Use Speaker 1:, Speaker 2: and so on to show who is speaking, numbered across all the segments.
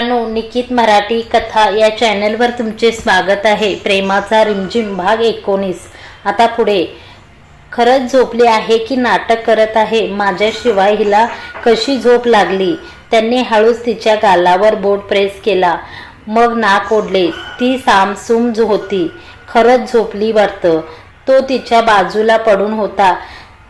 Speaker 1: मित्रांनो निकित मराठी कथा या चॅनलवर तुमचे स्वागत आहे. प्रेमाचा रिमझिम भाग एकोणीस. आता पुढे. खरंच झोपली आहे की नाटक करत आहे? माझ्याशिवाय हिला कशी झोप लागली? त्यांनी हळूच तिच्या गालावर बोट प्रेस केला. मग नाक ओढले. ती सामसूम झ- होती. खरंच झोपली वाटतं. तो तिच्या बाजूला पडून होता.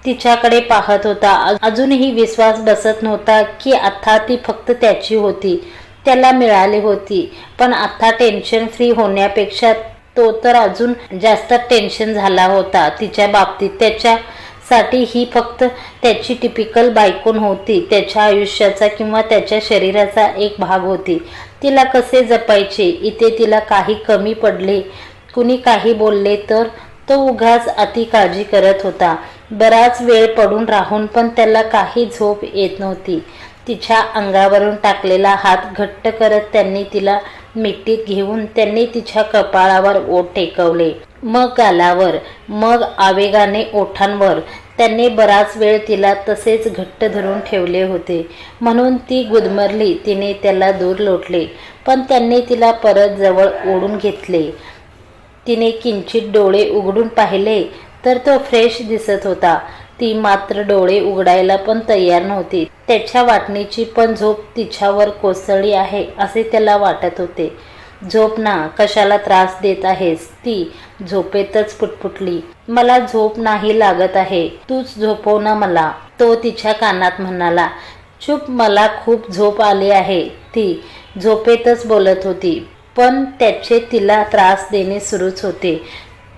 Speaker 1: तिच्याकडे पाहत होता. अजूनही विश्वास बसत नव्हता की आता ती फक्त त्याची होती. त्याला मिळाली होती. पण आता टेन्शन फ्री होण्यापेक्षा तो तर अजून जास्त टेन्शन झाला होता. तिच्या बाबतीत त्याच्यासाठी ही फक्त त्याची टिपिकल बायकोन होती त्याच्या आयुष्याचा किंवा त्याच्या शरीराचा एक भाग होती. तिला कसे जपायचे? इथे तिला काही कमी पडले. कुणी काही बोलले तर तो उगाच अति काळजी करत होता. बराच वेळ पडून राहून पण त्याला काही झोप येत नव्हती. तिच्या अंगावरून टाकलेला हात घट्ट करत त्यांनी तिला मिट्टीत घेऊन त्यांनी तिच्या कपाळावर ओठ टेकवले. मग गालावर मग आवेगाने ओठांवर. त्यांनी बराच वेळ तिला तसेच घट्ट धरून ठेवले होते. म्हणून ती गुदमरली तिने त्याला दूर लोटले. पण त्यांनी तिला परत जवळ ओढून घेतले. तिने किंचित डोळे उघडून पाहिले तर तो फ्रेश दिसत होता. ती मात्र डोळे उघडायला पण तयार नव्हती. त्याच्या वाटणीची पण झोप तिच्यावर कोसळली आहे असे त्याला वाटत होते. झोप ना कशाला त्रास देत आहेस? ती झोपेतच पुटपुटली. मला झोप नाही लागत आहे तूच झोपव ना मला तो तिच्या कानात म्हणाला. चुप मला खूप झोप आली आहे ती झोपेतच बोलत होती. पण त्याचे तिला त्रास देणे सुरूच होते.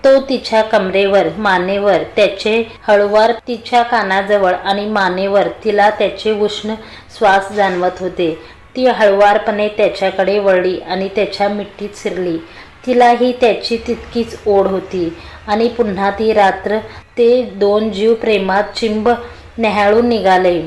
Speaker 1: तो तिच्या कमरेवर मानेवर त्याचे हळुवार तिच्या कानाजवळ आणि मानेवर तिला त्याचे उष्ण श्वास जाणवत होते. ती हळुवारपणे त्याच्याकडे वळली आणि त्याच्या मिठीत शिरली. तिलाही त्याची तितकीच ओढ होती. आणि पुन्हा ती रात्र ते दोन जीव प्रेमात चिंब न्याहाळून निघाले.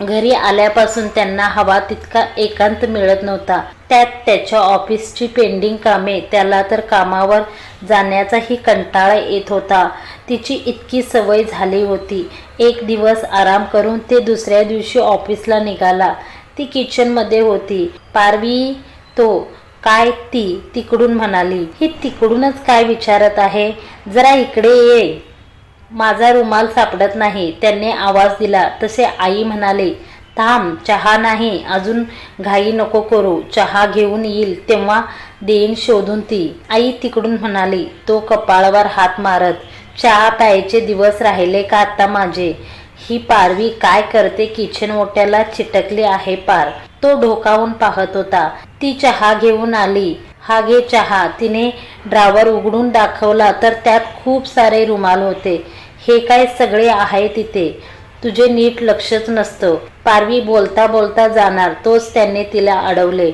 Speaker 1: घरी आल्यापासून त्यांना हवा तितका एकांत मिळत नव्हता. त्यात त्याच्या ऑफिसची पेंडिंग कामे त्याला तर कामावर जाण्याचाही कंटाळा येत होता. तिची इतकी सवय झाली होती. एक दिवस आराम करून ते दुसऱ्या दिवशी ऑफिसला निघाला. ती किचनमध्ये होती. पारवी तो काय ती तिकडून म्हणाली. ही तिकडूनच काय विचारत आहे? जरा इकडे ये. माझा रुमाल सापडत नाही. त्यांनी आवाज दिला. तसे आई म्हणाले थांब चहा नाही अजून घाई नको करू. चहा घेऊन येईल तेव्हा देईन शोधून ती. आई तिकडून म्हणाली तो कपाळावर हात मारत चहा प्यायचे दिवस राहिले का आता माझे? ही पारवी काय करते? किचन ओट्याला चिटकली आहे पार. तो ढोकावून पाहत होता. ती चहा घेऊन आली. हा घे चहा. तिने ड्रावर उघडून दाखवला तर त्यात खूप सारे रुमाल होते. हे काय सगळे आहे तिथे तुझे नीट लक्षच नसतं. पारवी बोलता बोलता जाणार तोच त्यांनी तिला अडवले.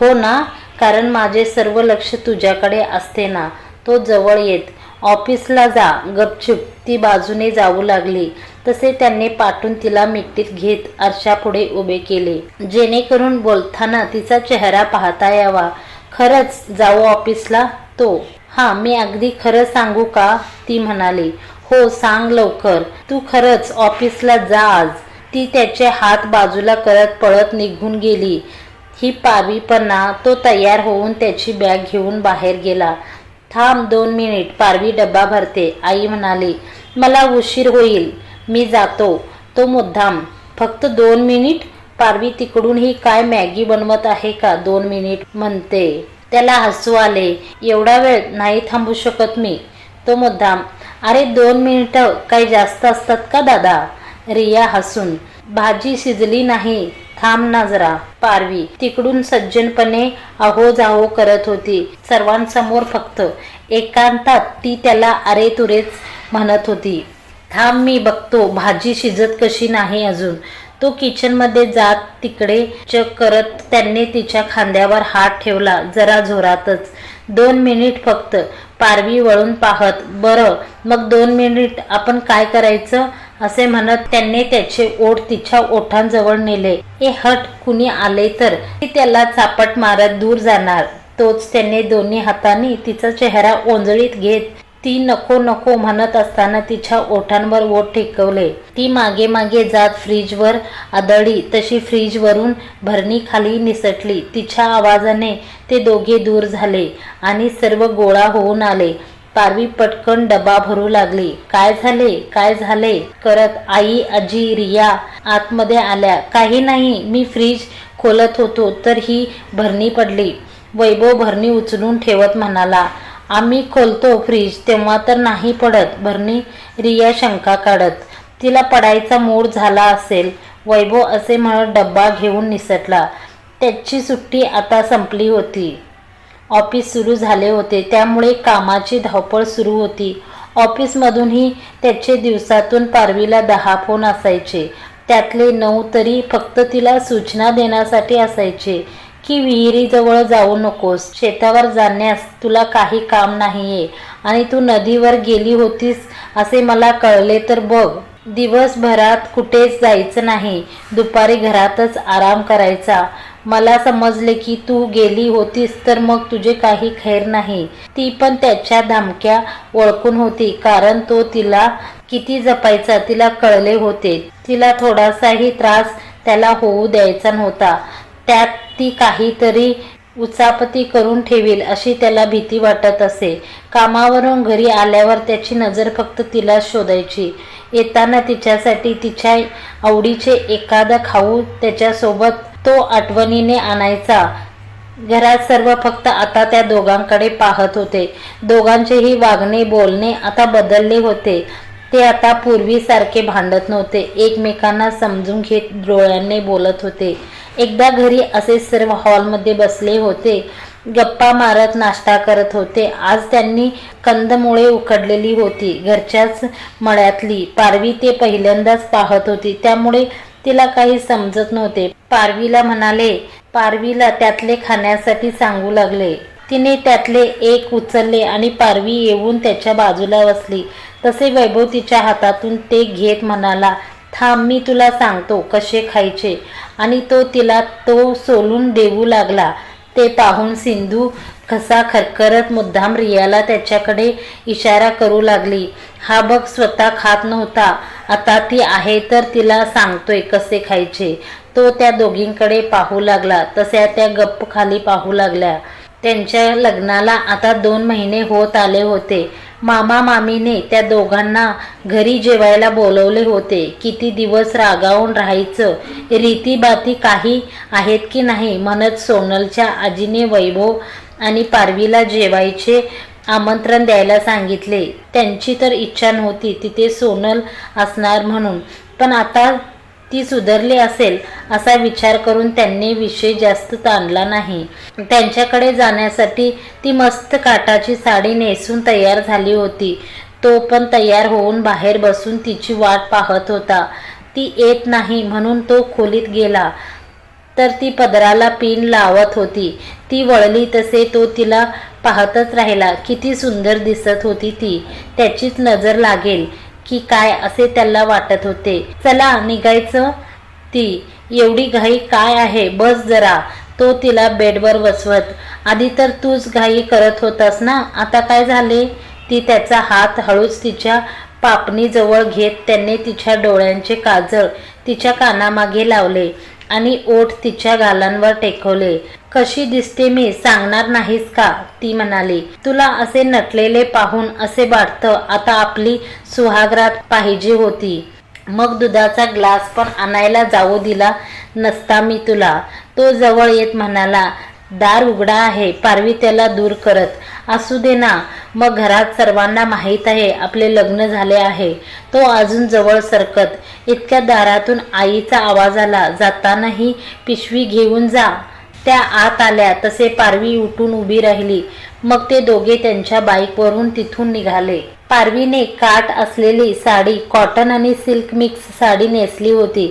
Speaker 1: हो ना कारण माझे सर्व लक्ष तुझ्याकडे असते ना तो जवळ येत. ऑफिसला जा गपचूप. ती बाजूने जाऊ लागली. तसे त्यांनी पाठून तिला मिट्टीत घेत आरशापुढे उभे केले. जेणेकरून बोलताना तिचा चेहरा पाहता यावा. खरंच जाऊ ऑफिसला? तो. हां मी अगदी खरं सांगू का? ती म्हणाली. हो सांग लवकर. तू खरंच ऑफिसला जा आज. ती त्याचे हात बाजूला करत पळत निघून गेली. ही पारवीपणा तो तयार होऊन त्याची बॅग घेऊन बाहेर गेला. थांब दोन मिनिट पारवी डब्बा भरते आई म्हणाली. मला उशीर होईल. मी जातो. तो मुद्दाम. फक्त दोन मिनिट? पारवी तिकडून ही काय मॅगी बनवत आहे का? दोन मिनिट म्हणते. त्याला हसू आले. एवढा वेळ नाही थांबू शकत मी. तो मुद्दाम. अरे दोन मिनिटं काही जास्त असतात का दादा? रिया हसून. भाजी शिजली नाही. थांब ना जरा. पारवी तिकडून सज्जनपणे अहो जाहो करत होती. सर्वांसमोर फक्त एकांतात ती त्याला अरे तुरेच म्हणत होती. थांब मी बघतो भाजी शिजत कशी नाही अजून. तो किचनमध्ये जात तिकडे चक करत त्यांनी तिच्या खांद्यावर हात ठेवला जरा जोरातच. दोन मिनिट फक्त. पारवी वळून पाहत बरं मग दोन मिनिट आपण काय करायचं? असे म्हणत त्यांनी त्याचे ओठ तिच्या ओठांजवळ नेले. ए हट कुणी आले तर? ती त्याला चापट मारत दूर जाणार. तोच त्याने दोन्ही हातांनी तिचा चेहरा ओंजळीत घेत ती नको नको म्हणत असताना तिच्या ओठांवर ओठ टेकवले ती मागे मागे जात फ्रीजवर आदळली. तशी फ्रीजवरून भरणी खाली निसटली. तिच्या आवाजाने ते दोघे दूर झाले आणि सर्व गोळा होऊन आले. पारवी पटकन डबा भरू लागली. काय झाले? काय झाले? करत आई आजी रिया आतमध्ये आल्या. काही नाही. मी फ्रीज खोलत होतो. तर ही भरणी पडली. वैभव भरणी उचलून ठेवत म्हणाला. आम्ही खोलतो फ्रीज तेव्हा तर नाही पडत. भरणी रिया शंका काढत. तिला पडायचा मूड झाला असेल. वैभव असे म्हणत डब्बा घेऊन निसटला. त्याची सुट्टी आता संपली होती. ऑफिस सुरू झाले होते. त्यामुळे कामाची धावपळ सुरू होती. ऑफिसमधूनही त्याचे दिवसातून पारवीला दहा फोन असायचे. त्यातले नऊ तरी फक्त तिला सूचना देण्यासाठी असायचे. की विहिरीजवळ जाऊ नकोस. शेतावर जाण्यास तुला काही काम नाहीये आणि तू नदीवर गेली होतीस असे मला कळले तर बघ. दिवसभरात कुठेच जायचं नाही. दुपारी घरातच आराम करायचा. मला समजले की तू गेली होतीस तर मग तुझे काही खैर नाही. ती पण त्याच्या धमक्या ओळखून होती. कारण तो तिला किती जपायचा तिला कळले होते. तिला थोडासाही त्रास त्याला होऊ द्यायचा नव्हता. त्यात ती काहीतरी उचापती करून ठेवील अशी त्याला भीती वाटत असे. कामावरून घरी आल्यावर त्याची नजर फक्त तिला शोधायची. येताना तिच्यासाठी तिच्या आवडीचे एखादा खाऊ त्याच्यासोबत तो आठवणीने आणायचा. घरात सर्व फक्त आता त्या दोघांकडे पाहत होते. दोघांचेही वागणे बोलणे आता बदलले होते. ते आता पूर्वीसारखे भांडत नव्हते. एकमेकांना समजून घेत डोळ्यांनी बोलत होते. एकदा घरी असे सर्व हॉलमध्ये बसले होते. गप्पा मारत नाश्ता करत होते. आज त्यांनी कंदमुळे उकडलेली होती. घरच्याच मळ्यातली. पारवी ते पहिल्यांदाच पाहत होती. त्यामुळे तिला काही समजत नव्हते. पारवीला म्हणाले पारवीला त्यातले खाण्यासाठी सांगू लागले. तिने त्यातले एक उचलले आणि पारवी येऊन त्याच्या बाजूला बसली. तसे वैभव तिच्या हातातून ते घेत म्हणाला थांब मी तुला सांगतो कसे खायचे. आणि तो तिला तो सोलून देऊ लागला. ते पाहून सिंधू कसा खरखरत मुद्दाम रियाला त्याच्याकडे इशारा करू लागली. हा बघ स्वतः खात नव्हता. आता ती आहे तर तिला सांगतोय कसे खायचे. तो त्या दोघींकडे पाहू लागला. तसे त्या गप्प खाली पाहू लागल्या. त्यांच्या लग्नाला आता दोन महिने होत आले होते. मामा मामीने त्या दोघांना घरी जेवायला बोलवले होते. किती दिवस रागावून राहायचं? रीतीबाती काही आहेत की नाही? म्हणत सोनलच्या आजीने वैभव आणि पारवीला जेवायचे आमंत्रण द्यायला सांगितले. त्यांची तर इच्छा नव्हती तिथे सोनल असणार म्हणून. पण आता ती सुधारली असेल असा विचार करून त्यांनी विषय जास्त ताणला नाही. त्यांच्याकडे जाण्यासाठी ती मस्त काटाची साडी नेसून तयार झाली होती. तो पण तयार होऊन बाहेर बसून तिची वाट पाहत होता. ती येत नाही म्हणून तो खोलीत गेला. तर ती पदराला पिन लावत होती. ती वळली तसे तो तिला पाहतच राहिला. किती सुंदर दिसत होती ती. त्याचीच नजर लागेल. की काय असे त्याला वाटत होते. चला निघायचं ती. एवढी घाई काय आहे? बस जरा. तो तिला बेडवर बसवत. आधी तर तूच घाई करत होतास ना? आता काय झाले? ती त्याचा हात हळूच तिच्या पापणीजवळ घेत त्याने तिच्या डोळ्यांचे काजळ तिच्या कानामागे लावले आणि ओठ तिच्या गालांवर टेकवले. कशी दिसते मी सांगणार नाहीस का? ती म्हणाली. तुला असे नटलेले पाहून असे वाटतं आता आपली सुहागरात पाहिजे होती. मग दुधाचा ग्लास पण आणायला जाऊ दिला नसता मी तुला. तो जवळ येत म्हणाला दार उघडा आहे पारवी त्याला दूर करत. असू दे ना. मग घरात सर्वांना माहीत आहे आपले लग्न झाले आहे. तो अजून जवळ सरकत. इतक्या दारातून आईचा आवाज आला जातानाही पिशवी घेऊन जा. त्या आत आल्या. तसे पारवी उठून उभी राहिली. मग ते दोघे त्यांच्या बाईकवरून तिथून निघाले. पारवीने काट असलेली साडी कॉटन आणि सिल्क मिक्स साडी नेसली होती.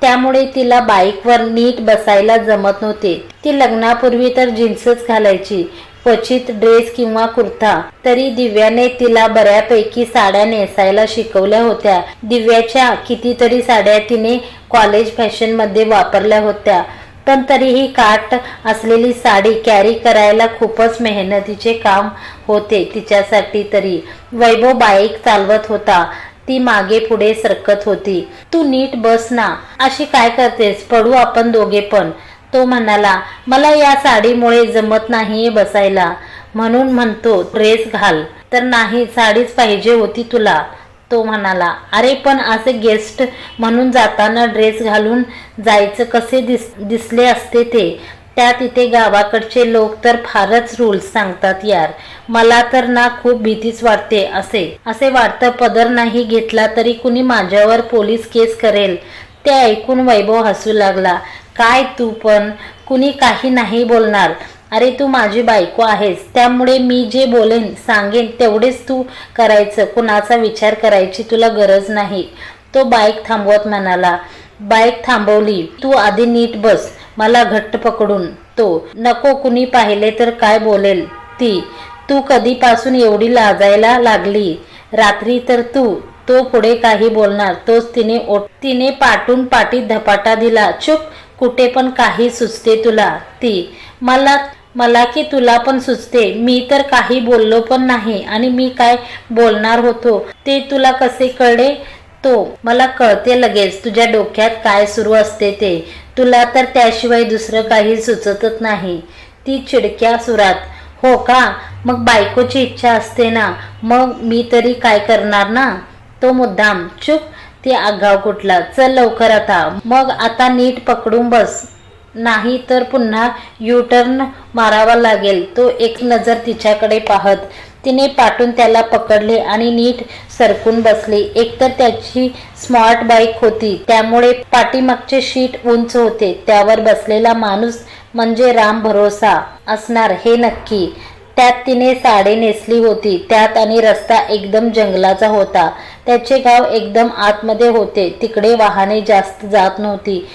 Speaker 1: त्यामुळे तिला बाईकवर नीट बसायला जमत नव्हते. ती लग्नापूर्वी तर जीन्सच घालायची क्वचित ड्रेस किंवा कुर्ता. तरी दिव्याने तिला बऱ्यापैकी साड्या नेसायला शिकवल्या होत्या. दिव्याच्या कितीतरी साड्या तिने कॉलेज फॅशनमध्ये वापरल्या होत्या. पण तरीही काट असलेली साडी कॅरी करायला खूपच मेहनतीचे काम होते. तिच्यासाठी तरी वैभव बाईक चालवत होता. ती मागे पुढे सरकत होती. तू नीट बस ना अशी काय करतेस? पडू आपण दोघे पण. तो म्हणाला मला या साडीमुळे जमत नाहीये बसायला. म्हणून म्हणतो ड्रेस घाल. तर नाही साडीच पाहिजे होती तुला. तो म्हणाला अरे पण असे गेस्ट म्हणून जाताना ड्रेस घालून जायचं कसे दिस दिसले असते ते? त्या तिथे गावाकडचे लोक तर फारच रूल्स सांगतात यार. मला तर ना खूप भीतीच वाटते असे. असे वाटतं पदर नाही घेतला तरी कुणी माझ्यावर पोलीस केस करेल. ते ऐकून वैभव हसू लागला. काय तू पण? कुणी काही नाही बोलणार. अरे तू माझी बायको आहेस त्यामुळे मी जे बोलेन सांगेन तेवढेच तू करायचं. कुणाचा विचार करायची तुला गरज नाही. तो बाईक थांबवत म्हणाला बाईक थांबवली तू आधी नीट बस मला घट्ट पकडून. तो नको कुणी पाहिले तर काय बोलेल ती? तू कधीपासून एवढी लाजायला लागली? रात्री तर तू तो पुढे काही बोलणार तोच तिने ओट तिने पाटून पाटीत धपाटा दिला चुप कुठे पण काही सुचते तुला. ती मला मला की तुला पण सुचते. मी तर काही बोललो पण नाही आणि मी काय बोलणार होतो? ते तुला कसे कळले? तो मला कळते लगेच. तुझ्या डोक्यात काय सुरू असते ते. तुला तर त्याशिवाय दुसरं काही सुचतच नाही. ती चिडक्या सुरात हो का? मग बायकोची इच्छा असते ना? मग मी तरी काय करणार ना? तो मुद्दाम चुप. ते आगाव कुठला चल लवकर आता. मग आता नीट पकडून बस. नाही तर पुन्हा यू टर्न मारावा लागेल. तो एक नजर तिच्याकडे पाहत. तिने पाठून त्याला पकडले आणि नीट सरकून बसले. एकतर त्याची स्मार्ट बाईक होती. त्यामुळे पाठीमागचे शीट उंच होते. त्यावर बसलेला माणूस म्हणजे राम भरोसा असणार हे नक्की. त्यात तिने साडी नेसली होती. त्यात आणि रस्ता एकदम जंगलाचा होता. त्याचे गाव एकदम आतमध्ये होते. तिकडे वाहने जास्त जात नव्हती.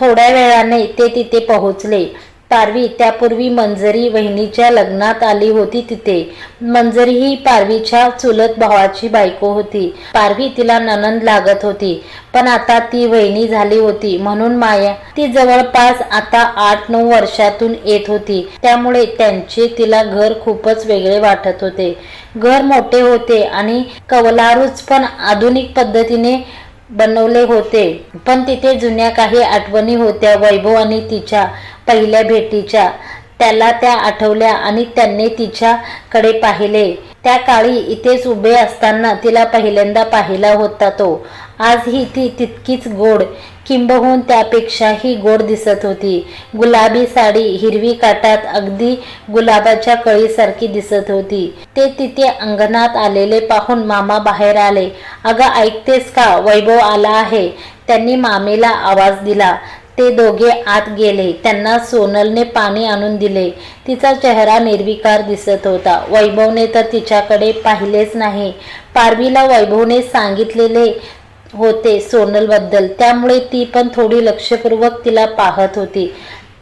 Speaker 1: थोड्या वेळाने ते तिथे पोहोचले. पारवी त्यापूर्वी मंजरी वहिनीच्या लग्नात आली होती तिथे. मंजरी ही पारवीच्या चुलत भावाची बायको होती. पारवी तिला ननंद लागत होती पण आता ती वहिनी झाली होती. म्हणून माया ती जवळपास आता आठ नऊ वर्षातून येत होती. त्यामुळे त्यांचे तिला घर खूपच वेगळे वाटत होते. घर मोठे होते आणि कवलारूच पण आधुनिक पद्धतीने बनवले होते. पण तिथे जुन्या काही आठवणी होत्या. वैभव आणि तिच्या पहिल्या भेटीच्या. त्याला त्या आठवल्या आणि त्यांनी तिच्याकडे पाहिले. त्या काळी इथेच उभे असताना तिला पहिल्यांदा पाहिला होता तो. आजही ती तितकीच गोड. किंबहुन त्यापेक्षाही गोड दिसत होती. गुलाबी साडी हिरवी काटात अगदी गुलाबाच्या कळीसारखी दिसत होती. ते तिथे अंगणात आलेले पाहून मामा बाहेर आले. अगं ऐकतेस का? वैभव आला आहे. त्यांनी मामेला आवाज दिला. ते दोघे आत गेले. त्यांना सोनलने पाणी आणून दिले. तिचा चेहरा निर्विकार दिसत होता. वैभवने तर तिच्याकडे पाहिलेच नाही. पारवीला वैभवने सांगितलेले होते सोनलबद्दल. त्यामुळे ती पण थोडी लक्षपूर्वक तिला पाहत होती.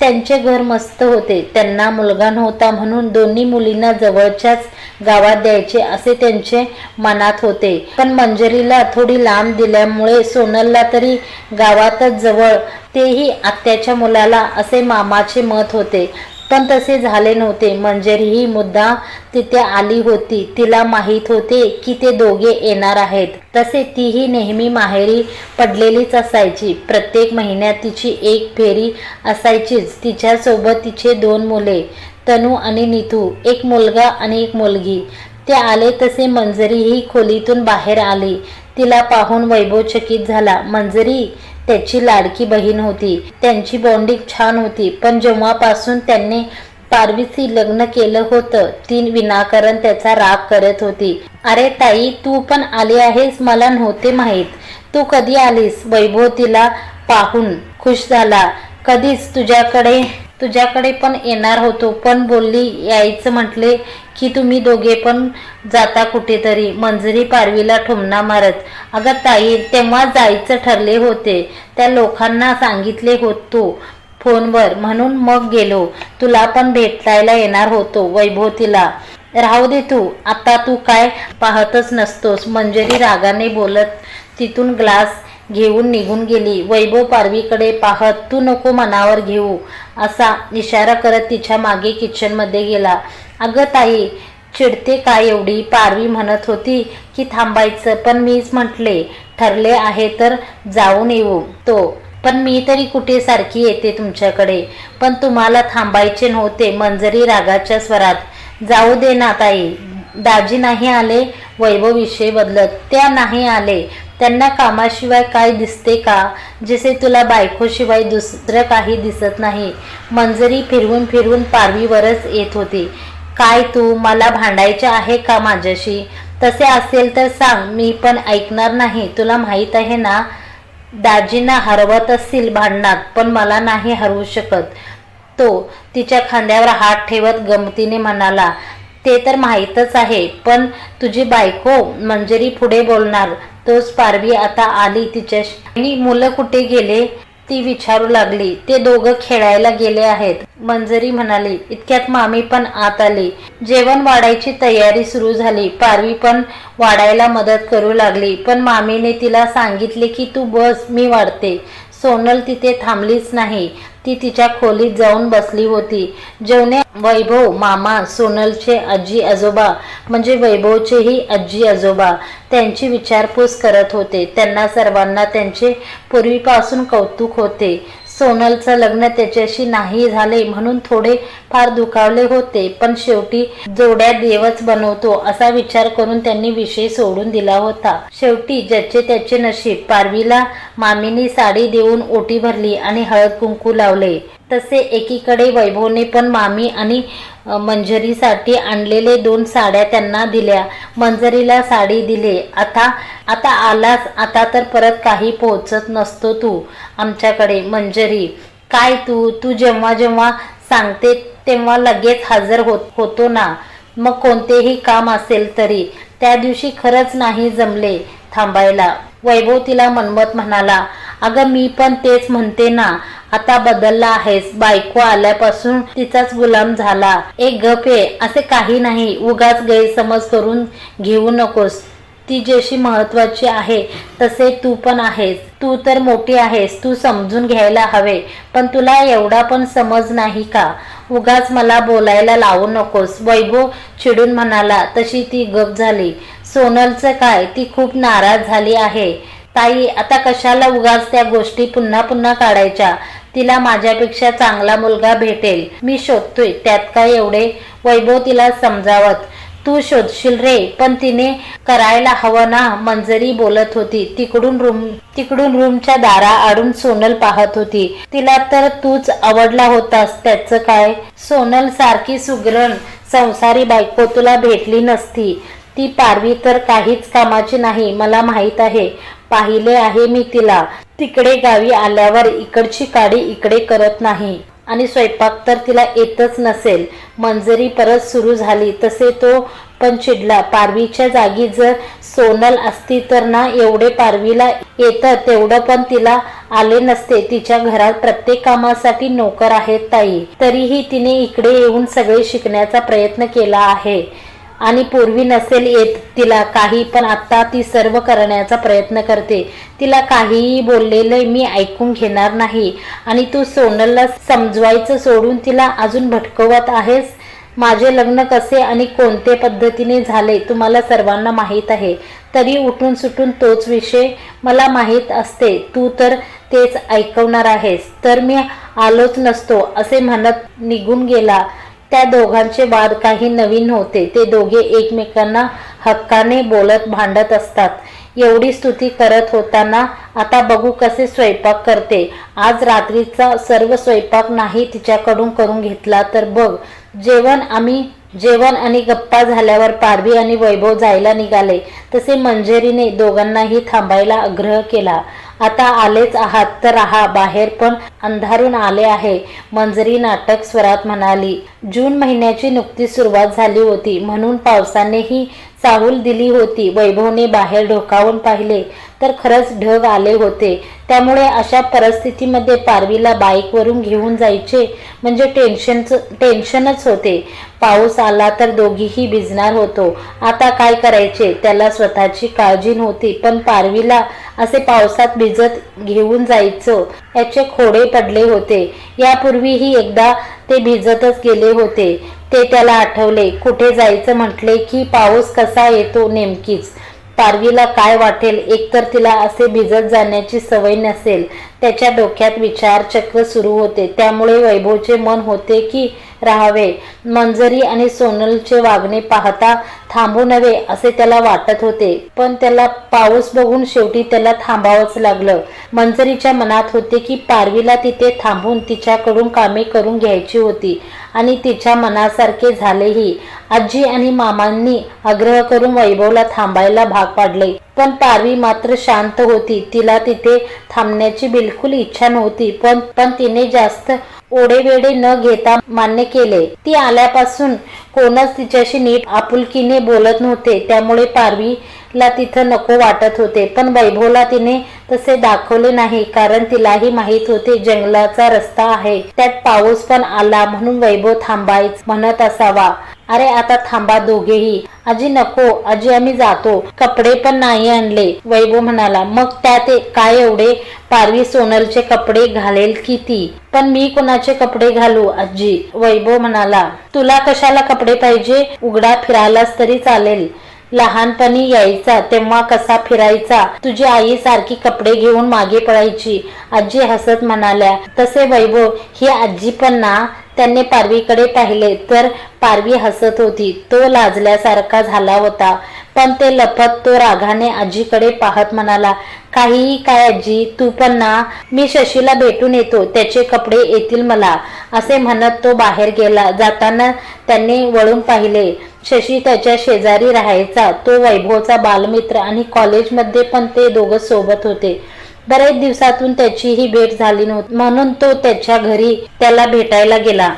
Speaker 1: त्यांचे घर मस्त होते. त्यांना मुलगा नव्हता म्हणून दोन्ही मुलींना जवळच्याच गावात द्यायचे असे त्यांचे मनात होते. पण मंजरीला थोडी लांब दिल्यामुळे सोनलला तरी गावातच जवळ तेही आत्याच्या मुलाला असे मामाचे मत होते. पण तसे झाले नव्हते. मंजरीही मुद्दा तिथे आली होती. तिला माहीत होते की ते दोघे येणार आहेत. तसे तीही नेहमी माहेरी पडलेलीच असायची. प्रत्येक महिन्यात तिची एक फेरी असायचीच. तिच्यासोबत तिचे दोन मुले तनू आणि नितू एक मुलगा आणि एक मुलगी. ते आले तसे मंजरीही खोलीतून बाहेर आली. तिला पाहून वैभव चकित झाला. मंजरी त्याची लाडकी बहीण होती. त्यांची बॉन्डिंग छान होती पण जेव्हापासून त्यांनी पारवीशी लग्न केलं होतं ती विनाकारण त्याचा राग करत होती. अरे ताई तू पण आली आहेस मला नव्हते माहीत. तू कधी आलीस? वैभव तिला पाहून खुश झाला. कधीच तुझ्याकडे तुझ्याकडे पण येणार होतो. पण बोलली यायचं म्हटले की तुम्ही दोघे पण जाता कुठेतरी मंजरी पारवीला ठुमना मारत. अगं ताई तेव्हा जायचं ठरले होते. त्या लोकांना सांगितले होतो फोनवर. म्हणून मग गेलो. तुला पण भेटायला येणार होतो वैभव तिला राहू दे तू. आता तू काय पाहतच नसतोस. मंजरी रागाने बोलत तिथून ग्लास घेऊन निघून गेली. वैभव पारवीकडे पाहत तू नको मनावर घेऊ असा इशारा करत तिच्यामागे किचनमध्ये गेला. अगं ताई चिडते काय एवढी? पारवी म्हणत होती की थांबायचं पण मीच म्हटले ठरले आहे तर जाऊन येऊ तो. पण मी तरी कुठे सारखी येते तुमच्याकडे? पण तुम्हाला थांबायचे नव्हते मंजरी रागाच्या स्वरात. जाऊ दे ना ताई दाजी नाही आले वैभव विषय बदलत. त्या नाही आले त्यांना कामाशिवाय काय दिसते का? जसे तुला बायकोशिवाय दुसरं काही दिसत नाही. मंजरी फिरवून फिरवून पारवीवरच येत होती. काय तू? मला भांडायचे आहे का माझ्याशी? तसे असेल तर सांग. मी पण ऐकणार नाही. तुला माहीत आहे ना दाजींना हरवत असतील भांडणात पण मला नाही हरवू शकत. तो तिच्या खांद्यावर हात ठेवत गमतीने म्हणाला ते तर माहीतच आहे पण तुझी बायको मंजरी पुढे बोलणार. तोच पारवी आता आली तिच्याशी आणि मुलं कुठे गेले? ती विचारू लागली. ते दोघं खेळायला गेले आहेत. मंजरी म्हणाली इतक्यात मामी पण आत आली. जेवण वाढायची तयारी सुरू झाली. पारवी पण वाढायला मदत करू लागली. पण मामीने तिला सांगितले की तू बस मी वाढते. सोनल तिथे थांबलीच नाही. ती तिच्या खोलीत जाऊन बसली होती. जेवणे वैभव मामा सोनलचे आजी आजोबा म्हणजे वैभवचेही आजी आजोबा त्यांची विचारपूस करत होते. त्यांना सर्वांना त्यांचे पूर्वीपासून कौतुक होते. सोनलचं लग्न त्याच्याशी नाही झाले म्हणून थोडे फार दुखावले होते. पण शेवटी जोड्या देवच बनवतो असा विचार करून त्यांनी विषय सोडून दिला होता. शेवटी ज्याचे त्याचे नशीब पारवीला मामीनी साडी देऊन ओटी भरली आणि हळद कुंकू लावले. तसे एकीकडे वैभवने पण मामी आणि मंजरीसाठी आणलेले दोन साड्या त्यांना दिल्या. मंजरीला साडी दिले. आता आता आलास आता तर परत काही पोहोचत नसतो तू आमच्याकडे. मंजरी काय तू? तू जेव्हा जेव्हा सांगते तेव्हा लगेच हजर होत होतो ना. मग कोणतेही काम असेल तरी. त्या दिवशी खरंच नाही जमले थांबायला. वैभव तिला मनमत म्हणाला अगं मी पण तेच म्हणते ना. आता बदलला आहेस. बायको आल्यापासून तिचाच गुलाम झाला. एक गप आहे असे काही नाही. उगाच गैरसमज करून घेऊ नकोस. ती जशी महत्वाची आहे तसे तू पण आहेस. तू तर मोठी आहेस. तू समजून घ्यायला हवे. पण तुला एवढा पण समज नाही का? उगाच मला बोलायला लावू नकोस. वैभव चिडून म्हणाला तशी ती गप झाली. सोनलचं काय? ती खूप नाराज झाली आहे. ताई आता कशाला उगाच त्या गोष्टी पुन्हा पुन्हा काढायच्या? तिला माझ्यापेक्षा चांगला मुलगा भेटेल. मी शोधतोय त्यात काय एवढे वैभव तिला समजावत. तू शोधशील रे पण तिने करायला हवं ना मंजरी बोलत होती. तिकडून रूम तिकडून रूमच्या दारा आडून सोनल पाहत होती. तिला तर तूच आवडला होतास त्याचं काय? सोनल सारखी सुगरण संसारी बायको तुला भेटली नसती. ती पारवी तर काहीच कामाची नाही मला माहीत आहे. पाहिले आहे मी तिला. तिकडे गावी आल्यावर इकडची काडी इकडे करत नाही. आणि स्वयंपाक तर तिला येतच नसेल. मंजरी परत सुरू झाली. तसे तो पण चिडला. पारवीच्या जागी जर सोनल असती तर ना एवढे पारवीला येतं तेवढं पण तिला आले नसते. तिच्या घरात प्रत्येक कामासाठी नोकर आहेत ताई. तरीही तिने इकडे येऊन सगळे शिकण्याचा प्रयत्न केला आहे. आणि पूर्वी नसेल येत तिला काही पण आता ती सर्व करण्याचा प्रयत्न करते. तिला काहीही बोललेलं मी ऐकून घेणार नाही. आणि तू सोनलला समजवायचं सोडून तिला अजून भटकवत आहेस? माझे लग्न कसे आणि कोणते पद्धतीने झाले तुम्हाला सर्वांना माहीत आहे. तरी उठून सुटून तोच विषय मला माहीत असते. तू तर तेच ऐकवणार आहेस. तर मी आलोच नसतो असे म्हणत निघून गेला. त्या दोघांचे वाद काही नवीन नव्हते. ते दोघे एकमेकांना हक्काने बोलत भांडत असतात. एवढी स्तुती करत होताना आता बघू कसे स्वयंपाक करते. आज रात्रीचा सर्व स्वयंपाक नाही तिच्याकडून करून घेतला तर बघ. जेवण आम्ही जेवण आणि गप्पा झाल्यावर पारवी आणि वैभव जायला निघाले. तसे मंजेरीने दोघांनाही थांबायला आग्रह केला. आता आलेच आहात तर राहा बाहेर पण अंधारून आले आहे मंजरी नाटक स्वरात म्हणाली. जून महिन्याची नुकतीच सुरुवात झाली होती म्हणून पावसानेही चाहूल दिली होती. वैभवने बाहेर ढोकावून पाहिले तर खरंच ढग आले होते. त्यामुळे अशा परिस्थितीमध्ये पारवीला बाईकवरून घेऊन जायचे म्हणजे टेन्शनच टेन्शनच होते. पाऊस आला तर दोघीही भिजणार होतो. आता काय करायचे? त्याला स्वतःची काळजी नव्हती. पण पारवीला असे पावसात भिजत घेऊन जायचं याचे खोडे पडले होते. यापूर्वीही एकदा ते भिजतच गेले होते. ते त्याला आठवले. कुठे जायचं म्हटले की पाऊस कसा येतो नेमकीच. पारवीला काय वाटेल? एकतर तिला असे भिजत जाण्याची सवय नसेल. त्याच्या डोक्यात विचारचक्र सुरू होते. त्यामुळे वैभवचे मन होते की राहावे. मंजरी आणि सोनलचे वागणे पाहता थांबू नव्हे असे त्याला वाटत होते. पण त्याला पाऊस बघून शेवटी त्याला थांबावंच लागलं. मंजरीच्या मनात होते की पारवीला तिथे थांबून तिच्याकडून कामे करून घ्यायची होती आणि तिच्या मनासारखे झालेही. आजी आणि मामांनी आग्रह करून वैभवला थांबायला भाग पाडले. पण पारवी मात्र शांत होती. तिला तिथे थांबण्याची बिलकुल इच्छा नव्हती. पण पण तिने जास्त ओढेवेढे न घेता मान्य केले. ती आल्यापासून कोणच तिच्याशी नीट आपुलकीने बोलत नव्हते. त्यामुळे पारवीला तिथं नको वाटत होते. पण वैभवला तिने तसे दाखवले नाही कारण तिलाही माहीत होते जंगलाचा रस्ता आहे. त्यात पाऊस पण आला म्हणून वैभव थांबायच म्हणत असावा. अरे आता थांबा दोघेही. आजी नको आजी आम्ही जातो. कपडे पण नाही आणले. वैभव म्हणाला मग त्यात काय एवढे? पारवी सोनलचे कपडे घालेल की ती? पण मी कोणाचे कपडे घालू आजी? वैभव म्हणाला तुला कशाला कपडे पाहिजे उघडा फिरायलाच तरी चालेल. लहानपणी यायचा तेव्हा कसा फिरायचा? तुझी आई सारखी कपडे घेऊन मागे पळायची. आजी हसत म्हणाल्या तसे वैभव ही आजी पण ना त्यांनी पारवीकडे पाहिले तर पारवी हसत होती. तो लाजल्यासारखा झाला होता. पण ते लपत तो रागाने आजीकडे पाहत म्हणाला काहीही काय आजी तू पण ना मी शशीला भेटून येतो त्याचे कपडे येतील मला असे म्हणत तो बाहेर गेला. जाताना त्यांनी वळून पाहिले शशी त्याच्या शेजारी राहायचा तो वैभवचा बालमित्र आणि कॉलेजमध्ये पण ते दोघं सोबत होते. बरेच दिवसातून त्याचीही भेट झाली नव्हती म्हणून तो त्याच्या घरी त्याला भेटायला गेला.